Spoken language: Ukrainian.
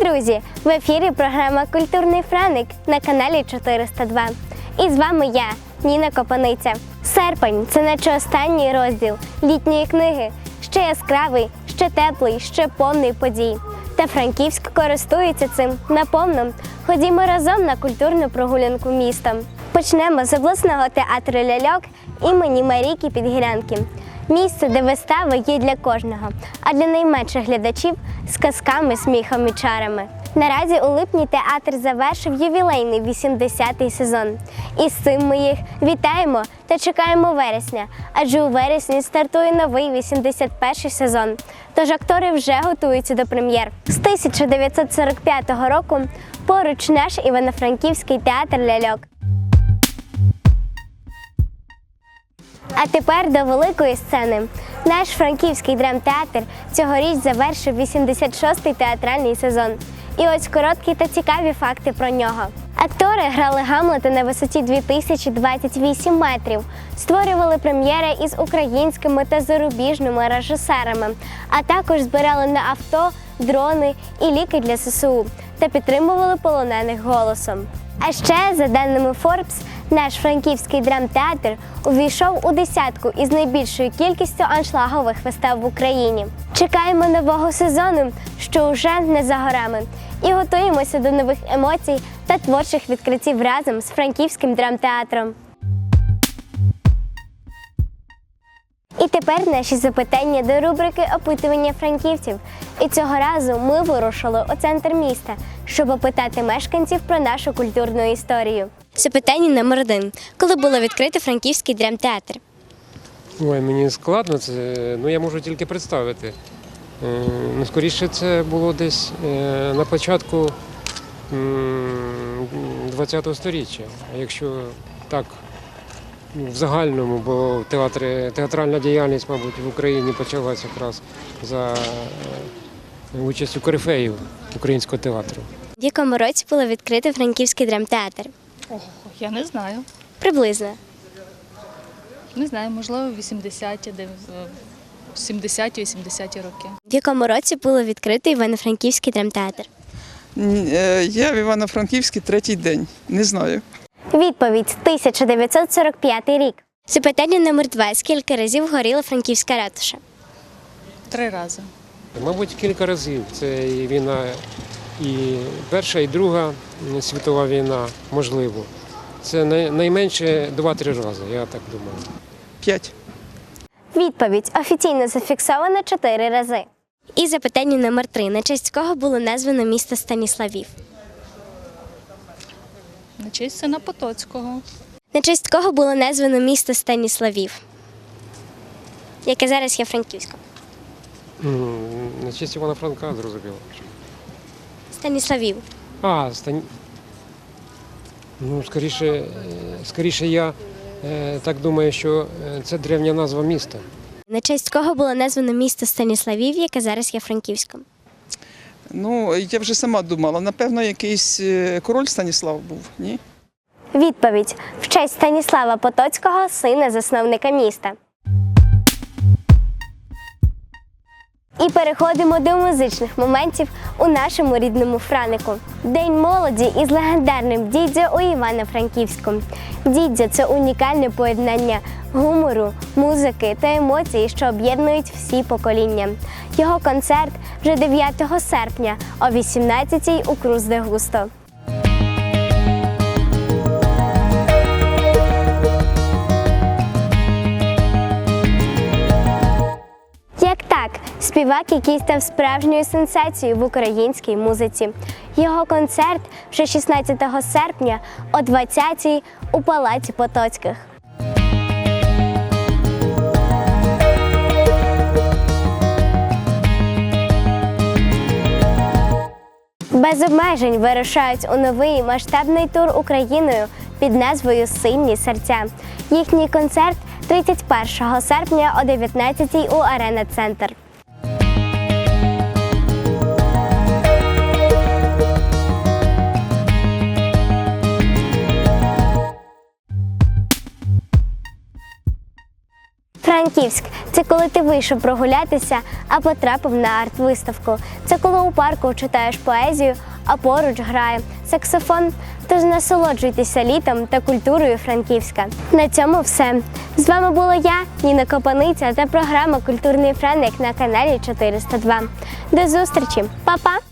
Друзі, в ефірі програма Культурний Франик на каналі 402. І з вами я, Ніна Копаниця. Серпень це наче останній розділ літньої книги. Ще яскравий, ще теплий, ще повний подій. Та Франківськ користується цим наповно. Ходімо разом на культурну прогулянку містом. Почнемо з обласного театру ляльок імені Марійки Підгірянки. Місце, де вистави є для кожного, а для найменших глядачів з казками, сміхом і чарами. Наразі у липні театр завершив ювілейний 80-й сезон. І з цим ми їх вітаємо та чекаємо вересня, адже у вересні стартує новий 81-й сезон. Тож актори вже готуються до прем'єр. З 1945 року поруч наш Івано-Франківський театр ляльок. А тепер до великої сцени. Наш франківський драмтеатр цьогоріч завершив 86-й театральний сезон. І ось короткі та цікаві факти про нього. Актори грали Гамлета на висоті 2028 метрів, створювали прем'єри із українськими та зарубіжними режисерами, а також збирали на авто, дрони і ліки для ССУ та підтримували полонених голосом. А ще, за даними Forbes, наш франківський драмтеатр увійшов у десятку із найбільшою кількістю аншлагових вистав в Україні. Чекаємо нового сезону, що вже не за горами, і готуємося до нових емоцій та творчих відкриттів разом з франківським драмтеатром. І тепер наші запитання до рубрики опитування франківців. І цього разу ми вирушили у центр міста, щоб опитати мешканців про нашу культурну історію. Запитання номер один. Коли було відкрито франківський драмтеатр? Ой, мені складно це, ну я можу тільки представити. Е, Ну, скоріше, це було десь е, на початку ХХ століття. А якщо так ну, в загальному, бо театри, театральна діяльність, мабуть, в Україні почалася якраз за е, участю корифеїв українського театру. В якому році було відкрито франківський драмтеатр? Ого, я не знаю. Приблизно. Не знаю, можливо, 80-ті, де- е, 70-80-ті роки. В якому році було відкрито Івано-Франківський драмтеатр? Е, Я в Івано-Франківській третій день. Не знаю. Відповідь 1945 рік. Запитання номер два. Скільки разів горіла франківська ратуша? Три рази. Мабуть, кілька разів. Це і війна, і Перша, і Друга світова війна, можливо. Це найменше 2-3 рази, я так думаю. П'ять. Відповідь офіційно зафіксована чотири рази. І запитання номер три. На честь кого було названо місто Станіславів? На честь сина Потоцького. На честь кого було названо місто Станіславів? Яке зараз є Франківськом. На честь Івана Франка, зрозуміло. Станіславів. А, Стань... Ну, скоріше, е, скоріше я е, так думаю, що е, це древня назва міста. На честь кого було названо місто Станіславів, яке зараз є Франківськом? Ну, я вже сама думала, напевно, якийсь король Станіслав був, ні? Відповідь в честь Станіслава Потоцького, сина засновника міста. І переходимо до музичних моментів у нашому рідному Франику. День молоді із легендарним дідзьо у Івано-Франківську. Дідзьо це унікальне поєднання гумору, музики та емоцій, що об'єднують всі покоління. Його концерт вже 9 серпня о 18-й у Круз де Густо. Співак, який став справжньою сенсацією в українській музиці. Його концерт вже 16 серпня о 20-й у Палаці Потоцьких. Без обмежень вирушають у новий масштабний тур Україною під назвою Сильні серця. Їхній концерт 31 серпня о 19-й у Арена Центр. Франк Франківськ це коли ти вийшов прогулятися, а потрапив на арт-виставку. Це коли у парку читаєш поезію, а поруч грає саксофон. Тож насолоджуйтеся літом та культурою Франківська. На цьому все. З вами була я, Ніна Копаниця та програма Культурний френик на каналі 402. До зустрічі, Па-па!